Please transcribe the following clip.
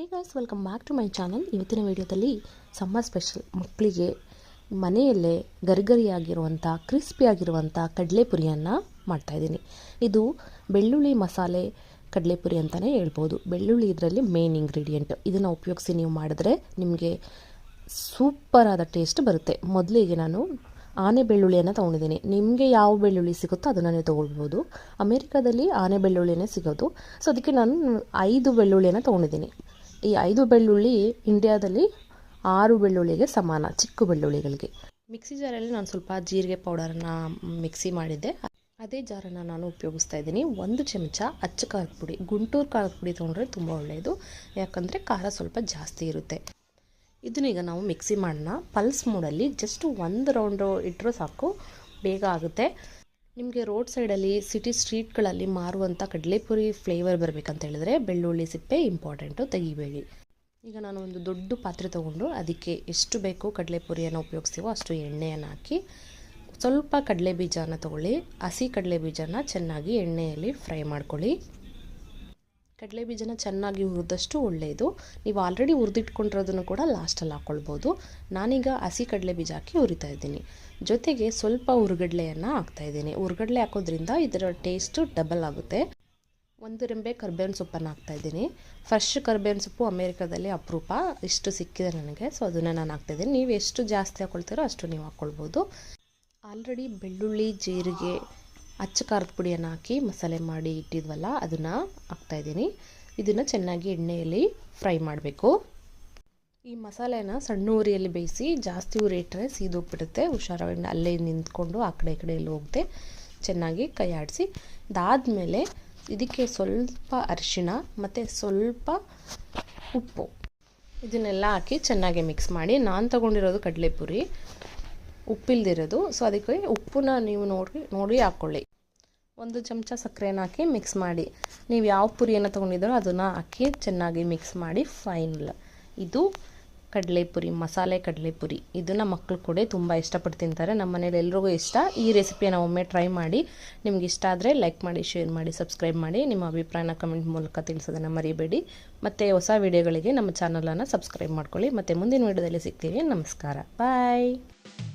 Hey guys welcome back to my channel ಇವತ್ತಿನ ವಿಡಿಯೋದಲ್ಲಿ summer special ಮಕ್ಕಳಿಗೆ ಮನೆಯಲ್ಲೇ ಗರಿಗರಿಯಾಗಿರುವಂಥ ಕ್ರಿಸ್ಪಿಯಾಗಿರುವಂಥ ಕಡಲೆಪುರಿಯನ್ನು ಮಾಡ್ತಾಯಿದ್ದೀನಿ ಇದು ಬೆಳ್ಳುಳ್ಳಿ ಮಸಾಲೆ ಕಡಲೆಪುರಿ ಅಂತಲೇ ಹೇಳ್ಬೋದು. ಬೆಳ್ಳುಳ್ಳಿ ಇದರಲ್ಲಿ ಮೇನ್ ಇಂಗ್ರೀಡಿಯೆಂಟ್ ಇದನ್ನು ಉಪಯೋಗಿಸಿ ನೀವು ಮಾಡಿದ್ರೆ ನಿಮಗೆ ಸೂಪರಾದ ಟೇಸ್ಟ್ ಬರುತ್ತೆ. ಮೊದಲಿಗೆ ನಾನು ಆನೆ ಬೆಳ್ಳುಳ್ಳಿಯನ್ನು ತೊಗೊಂಡಿದ್ದೀನಿ. ನಿಮಗೆ ಯಾವ ಬೆಳ್ಳುಳ್ಳಿ ಸಿಗುತ್ತೋ ಅದನ್ನು ನೀವು ತೊಗೊಳ್ಬೋದು. ಅಮೇರಿಕಾದಲ್ಲಿ ಆನೆ ಬೆಳ್ಳುಳ್ಳಿಯೇ ಸಿಗೋದು. ಸೊ ಅದಕ್ಕೆ ನಾನು ಐದು ಬೆಳ್ಳುಳ್ಳಿಯನ್ನು ತೊಗೊಂಡಿದ್ದೀನಿ. ಈ ಐದು ಬೆಳ್ಳುಳ್ಳಿ ಇಂಡಿಯಾದಲ್ಲಿ ಆರು ಬೆಳ್ಳುಳ್ಳಿಗೆ ಸಮಾನ, ಚಿಕ್ಕ ಬೆಳ್ಳುಳ್ಳಿಗಳಿಗೆ. ಮಿಕ್ಸಿ ಜಾರಲ್ಲಿ ನಾನು ಸ್ವಲ್ಪ ಜೀರಿಗೆ ಪೌಡರನ್ನು ಮಿಕ್ಸಿ ಮಾಡಿದ್ದೆ. ಅದೇ ಜಾರನ್ನು ನಾನು ಉಪಯೋಗಿಸ್ತಾ ಇದ್ದೀನಿ. ಒಂದು ಚಮಚ ಅಚ್ಚ ಖಾರದ ಪುಡಿ, ಗುಂಟೂರು ಖಾರದ ಪುಡಿ ತೊಗೊಂಡ್ರೆ ತುಂಬ ಒಳ್ಳೆಯದು. ಯಾಕಂದರೆ ಖಾರ ಸ್ವಲ್ಪ ಜಾಸ್ತಿ ಇರುತ್ತೆ. ಇದನ್ನೀಗ ನಾವು ಮಿಕ್ಸಿ ಮಾಡೋಣ. ಪಲ್ಸ್ ಮೂಡಲ್ಲಿ ಜಸ್ಟ್ ಒಂದು ರೌಂಡು ಇಟ್ಟರೂ ಸಾಕು, ಬೇಗ ಆಗುತ್ತೆ. ನಿಮಗೆ ರೋಡ್ ಸೈಡಲ್ಲಿ ಸಿಟಿ ಸ್ಟ್ರೀಟ್ಗಳಲ್ಲಿ ಮಾರುವಂಥ ಕಡಲೆಪುರಿ ಫ್ಲೇವರ್ ಬರಬೇಕಂತ ಹೇಳಿದ್ರೆ ಬೆಳ್ಳುಳ್ಳಿ ಸಿಪ್ಪೆ ಇಂಪಾರ್ಟೆಂಟು ತೆಗಿಬೇಡಿ. ಈಗ ನಾನು ಒಂದು ದೊಡ್ಡ ಪಾತ್ರೆ ತೊಗೊಂಡು ಅದಕ್ಕೆ ಎಷ್ಟು ಬೇಕು ಕಡಲೆಪುರಿಯನ್ನು ಉಪಯೋಗಿಸ್ತೀವೋ ಅಷ್ಟು ಎಣ್ಣೆಯನ್ನು ಹಾಕಿ, ಸ್ವಲ್ಪ ಕಡಲೆ ಬೀಜನ ತೊಗೊಳ್ಳಿ, ಹಸಿ ಕಡಲೆ ಬೀಜನ ಚೆನ್ನಾಗಿ ಎಣ್ಣೆಯಲ್ಲಿ ಫ್ರೈ ಮಾಡ್ಕೊಳ್ಳಿ. ಕಡಲೆ ಬೀಜನ ಚೆನ್ನಾಗಿ ಹುರಿದಷ್ಟು ಒಳ್ಳೆಯದು. ನೀವು ಆಲ್ರೆಡಿ ಹುರಿದಿಟ್ಕೊಂಡಿರೋದನ್ನು ಕೂಡ ಲಾಸ್ಟಲ್ಲಿ ಹಾಕ್ಕೊಳ್ಬೋದು ನಾನೀಗ ಹಸಿ ಕಡಲೆ ಬೀಜ ಹಾಕಿ ಹುರಿತಾ ಇದ್ದೀನಿ. ಜೊತೆಗೆ ಸ್ವಲ್ಪ ಉರುಗಡಲೆಯನ್ನು ಹಾಕ್ತಾ ಇದ್ದೀನಿ. ಹುರುಗಡ್ಲೆ ಹಾಕೋದ್ರಿಂದ ಇದರ ಟೇಸ್ಟು ಡಬಲ್ ಆಗುತ್ತೆ. ಒಂದು ರೆಂಬೆ ಕರ್ಬೇವಿನ ಸೊಪ್ಪನ್ನು ಹಾಕ್ತಾಯಿದ್ದೀನಿ ಫ್ರೆಶ್ ಕರ್ಬೇವಿನ ಸೊಪ್ಪು ಅಮೇರಿಕಾದಲ್ಲಿ ಅಪರೂಪ. ಇಷ್ಟು ಸಿಕ್ಕಿದೆ ನನಗೆ. ಸೊ ಅದನ್ನು ನಾನು ಹಾಕ್ತಾಯಿದ್ದೀನಿ ನೀವು ಎಷ್ಟು ಜಾಸ್ತಿ ಹಾಕ್ಕೊಳ್ತೀರೋ ಅಷ್ಟು ನೀವು ಹಾಕ್ಕೊಳ್ಬೋದು ಆಲ್ರೆಡಿ ಬೆಳ್ಳುಳ್ಳಿ, ಜೀರಿಗೆ ಅಚ್ಚ ಖಾರದ ಪುಡಿಯನ್ನು ಹಾಕಿ ಮಸಾಲೆ ಮಾಡಿ ಇಟ್ಟಿದ್ವಲ್ಲ, ಅದನ್ನು ಹಾಕ್ತಾಯಿದ್ದೀನಿ ಇದನ್ನು ಚೆನ್ನಾಗಿ ಎಣ್ಣೆಯಲ್ಲಿ ಫ್ರೈ ಮಾಡಬೇಕು. ಈ ಮಸಾಲೆನ ಸಣ್ಣ ಉರಿಯಲ್ಲಿ ಬೇಯಿಸಿ ಜಾಸ್ತಿ ಉರಿ ಇಟ್ಟರೆ ಸೀದೋಗ್ಬಿಡುತ್ತೆ. ಹುಷಾರಾಗಿ ಅಲ್ಲೇ ನಿಂತ್ಕೊಂಡು ಆ ಕಡೆ ಈ ಕಡೆ ಎಲ್ಲ ಹೋಗುತ್ತೆ. ಚೆನ್ನಾಗಿ ಕೈ ಆಡಿಸಿ. ಇದಾದಮೇಲೆ ಇದಕ್ಕೆ ಸ್ವಲ್ಪ ಅರಿಶಿಣ ಮತ್ತು ಸ್ವಲ್ಪ ಉಪ್ಪು. ಇದನ್ನೆಲ್ಲ ಹಾಕಿ ಚೆನ್ನಾಗಿ ಮಿಕ್ಸ್ ಮಾಡಿ, ನಾನು ತೊಗೊಂಡಿರೋದು ಕಡಲೆಪುರಿ. ಉಪ್ಪಿಲ್ದಿರೋದು. ಸೊ ಅದಕ್ಕೆ ಉಪ್ಪನ್ನ ನೀವು ನೋಡಿ ನೋಡಿ ಹಾಕ್ಕೊಳ್ಳಿ ಒಂದು ಚಮಚ ಸಕ್ಕರೆನ ಹಾಕಿ ಮಿಕ್ಸ್ ಮಾಡಿ. ನೀವು ಯಾವ ಪುರಿಯನ್ನು ತೊಗೊಂಡಿದ್ದೀರೋ ಅದನ್ನು ಹಾಕಿ ಚೆನ್ನಾಗಿ ಮಿಕ್ಸ್ ಮಾಡಿ ಫೈನಲ್ ಇದು ಕಡಲೆಪುರಿ ಮಸಾಲೆ ಕಡಲೆಪುರಿ ಇದನ್ನು ಮಕ್ಕಳು ಕೂಡ ತುಂಬ ಇಷ್ಟಪಟ್ಟು ತಿಂತಾರೆ. ನಮ್ಮ ಮನೇಲಿ ಎಲ್ರಿಗೂ ಇಷ್ಟ. ಈ ರೆಸಿಪಿಯನ್ನು ಒಮ್ಮೆ ಟ್ರೈ ಮಾಡಿ. ನಿಮ್ಗೆ ಇಷ್ಟ ಆದರೆ ಲೈಕ್ ಮಾಡಿ ಶೇರ್ ಮಾಡಿ ಸಬ್ಸ್ಕ್ರೈಬ್ ಮಾಡಿ. ನಿಮ್ಮ ಅಭಿಪ್ರಾಯನ ಕಮೆಂಟ್ ಮೂಲಕ ತಿಳಿಸೋದನ್ನು ಮರಿಬೇಡಿ. ಮತ್ತು ಹೊಸ ವಿಡಿಯೋಗಳಿಗೆ ನಮ್ಮ ಚಾನಲನ್ನು ಸಬ್ಸ್ಕ್ರೈಬ್ ಮಾಡ್ಕೊಳ್ಳಿ. ಮತ್ತು ಮುಂದಿನ ವಿಡಿಯೋದಲ್ಲಿ ಸಿಗ್ತೀವಿ ನಮಸ್ಕಾರ. ಬಾಯ್